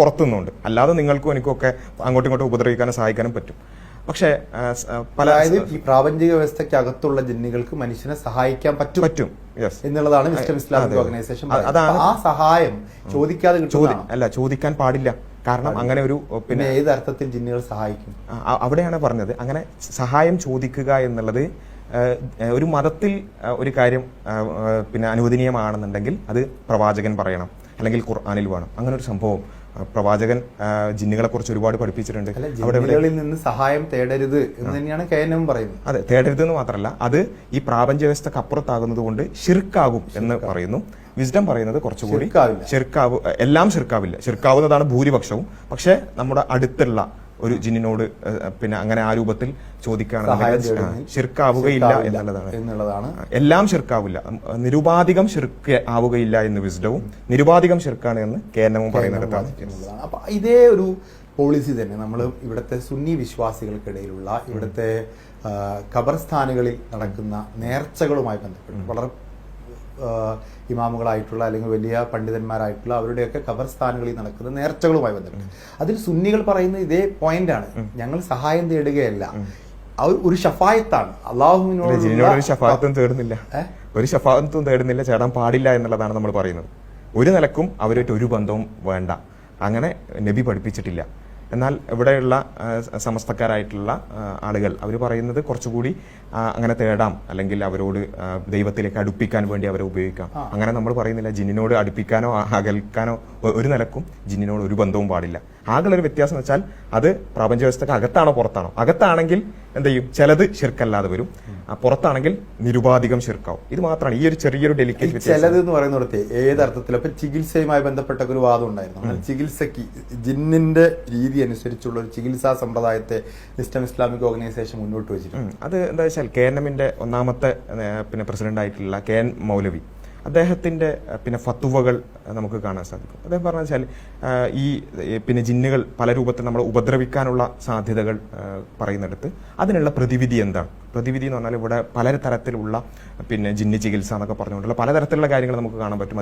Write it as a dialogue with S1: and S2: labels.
S1: പുറത്തുനിന്നുണ്ട്. അല്ലാതെ നിങ്ങൾക്കും എനിക്കൊക്കെ അങ്ങോട്ടും ഇങ്ങോട്ടും ഉപദ്രവിക്കാനും സഹായിക്കാനും പറ്റും. പക്ഷേ പല
S2: അതായത് ഈ പ്രാപഞ്ചിക വ്യവസ്ഥയ്ക്ക് അകത്തുള്ള ജിന്നുകൾക്ക് മനുഷ്യനെ സഹായിക്കാൻ പറ്റും
S1: പറ്റും.
S2: എന്നുള്ളതാണ് മിസ്റ്റർ ഇസ്ലാമിക് ഓർഗനൈസേഷൻ
S1: അതാണ്
S2: ആ സഹായം ചോദിക്കാതെ
S1: ചോദി അല്ല ചോദിക്കാൻ പാടില്ല. കാരണം അങ്ങനെ ഒരു
S2: പിന്നെ ഏത് അർത്ഥത്തിൽ ജിന്നുകൾ സഹായിക്കും?
S1: അവിടെയാണ് പറഞ്ഞത്. അങ്ങനെ സഹായം ചോദിക്കുക എന്നുള്ളത് ഒരു മതത്തിൽ ഒരു കാര്യം പിന്നെ അനുവദനീയമാണെന്നുണ്ടെങ്കിൽ അത് പ്രവാചകൻ പറയണം. അല്ലെങ്കിൽ ഖുർആാനിൽ വേണം. അങ്ങനെ ഒരു സംഭവം പ്രവാചകൻ ജിന്നുകളെ കുറിച്ച് ഒരുപാട് പഠിപ്പിച്ചിട്ടുണ്ട്. അവിടെ
S2: ജിന്നുകളിൽ നിന്ന് സഹായം തേടരുത് എന്ന് തന്നെയാണ് കെ എൻ എം പറയുന്നത്.
S1: അതെ തേടരുത് എന്ന് മാത്രമല്ല അത് ഈ പ്രാപഞ്ച വ്യവസ്ഥക്ക് അപ്പുറത്താകുന്നത് കൊണ്ട് ഷിർക്കാകും എന്ന് പറയുന്നു. വിസ്ഡം പറയുന്നത് കുറച്ചുകൂടി. ഷിർക്കാവ് എല്ലാം ഷിർക്കാവില്ല ഷിർക്കാവുന്നതാണ് ഭൂരിപക്ഷവും. പക്ഷേ നമ്മുടെ അടുത്തുള്ള ഒരു ജിന്നിനോട് പിന്നെ അങ്ങനെ ആ രൂപത്തിൽ ചോദിക്കുകയാണെന്നുണ്ടെങ്കിൽ ഷിർക്കാവുകയില്ല എന്നുള്ളതാണ്.
S2: എന്നുള്ളതാണ്.
S1: എല്ലാം ഷിർക്കാവില്ല നിരുപാധികം ഷിർക്ക് ആവുകയില്ല എന്ന് വിസ്ഡവും നിരുപാധികം ഷിർക്കാണ് എന്ന് കേരളവും പറയുന്നിടത്താണ്
S2: എന്നുള്ളതാണ് അപ്പൊ ഇതേ ഒരു പോളിസി തന്നെ നമ്മൾ ഇവിടുത്തെ സുന്നി വിശ്വാസികൾക്കിടയിലുള്ള ഇവിടുത്തെ ഖബർസ്ഥാനുകളിൽ നടക്കുന്ന നേർച്ചകളുമായി ബന്ധപ്പെട്ട് വളരെ ഇമാമുകളായിട്ടുള്ള അല്ലെങ്കിൽ വലിയ പണ്ഡിതന്മാരായിട്ടുള്ള അവരുടെയൊക്കെ ഖബർസ്ഥാനുകളിൽ നടക്കുന്ന നേർച്ചകളുമായി ബന്ധപ്പെട്ട് അതിൽ സുന്നികൾ പറയുന്ന ഇതേ പോയിന്റ് ആണ്. ഞങ്ങൾ സഹായം തേടുകയല്ല. ഒരു ഷഫായത്താണ് അള്ളാഹുവിനോട്
S1: ഷഫാത്തും തേടുന്നില്ല. ഒരു ഷഫാത്തും തേടുന്നില്ല ചേടാൻ പാടില്ല എന്നുള്ളതാണ് നമ്മൾ പറയുന്നത്. ഒരു നിലക്കും അവരായിട്ട് ഒരു ബന്ധവും വേണ്ട. അങ്ങനെ നബി പഠിപ്പിച്ചിട്ടില്ല. എന്നാൽ ഇവിടെയുള്ള സമസ്തക്കാരായിട്ടുള്ള ആളുകൾ അവർ പറയുന്നത് കുറച്ചുകൂടി അങ്ങനെ തേടാം. അല്ലെങ്കിൽ അവരോട് ദൈവത്തിലേക്ക് അടുപ്പിക്കാൻ വേണ്ടി അവരെ ഉപയോഗിക്കാം. അങ്ങനെ നമ്മൾ പറയുന്നില്ല. ജിന്നിനോട് അടുപ്പിക്കാനോ അകൽക്കാനോ ഒരു നിലക്കും ജിന്നിനോട് ഒരു ബന്ധവും പാടില്ല. ആകെയുള്ളൊരു വ്യത്യാസം എന്ന് വെച്ചാൽ അത് പ്രപഞ്ച വ്യവസ്ഥക്ക് അകത്താണോ പുറത്താണോ? അകത്താണെങ്കിൽ എന്ത് ചെയ്യും? ചിലത് ശിർക്കല്ലാതെ വരും. പുറത്താണെങ്കിൽ നിരുപാധികം ശിർക്കാവും. ഇത് മാത്രമാണ് ഈ ഒരു ചെറിയൊരു ഡെലിക്കേറ്റ്
S2: ചിലത് എന്ന് പറയുന്നിടത്ത് അർത്ഥത്തിൽ അപ്പൊ ചികിത്സയുമായി ബന്ധപ്പെട്ട ഒരു വാദം ഉണ്ടായിരുന്നു. ചികിത്സക്ക് ജിന്നിന്റെ രീതി അനുസരിച്ചുള്ള ഒരു ചികിത്സാ സമ്പ്രദായത്തെ ഇസ്ലാം ഇസ്ലാമിക് ഓർഗനൈസേഷൻ മുന്നോട്ട് വെച്ചിട്ടുണ്ട്.
S1: അത് എന്താ വെച്ചാൽ കെ എൻ എമ്മിന്റെ ഒന്നാമത്തെ പിന്നെ പ്രസിഡന്റ് ആയിട്ടുള്ള കെ എൻ മൗലവി. അദ്ദേഹത്തിന്റെ ഏഹ്, പിന്നെ ഫത്തുവകൾ നമുക്ക് കാണാൻ സാധിക്കും. അദ്ദേഹം പറഞ്ഞു വെച്ചാൽ ഈ പിന്നെ ജിന്നുകൾ പല രൂപത്തിൽ നമ്മളെ ഉപദ്രവിക്കാനുള്ള സാധ്യതകൾ പറയുന്നിടത്ത് അതിനുള്ള പ്രതിവിധി എന്താണ്? പ്രതിവിധി എന്ന് പറഞ്ഞാൽ ഇവിടെ പല തരത്തിലുള്ള പിന്നെ ജിന്ന് ചികിത്സ എന്നൊക്കെ പറഞ്ഞുകൊണ്ടുള്ള പലതരത്തിലുള്ള കാര്യങ്ങൾ നമുക്ക് കാണാൻ പറ്റും.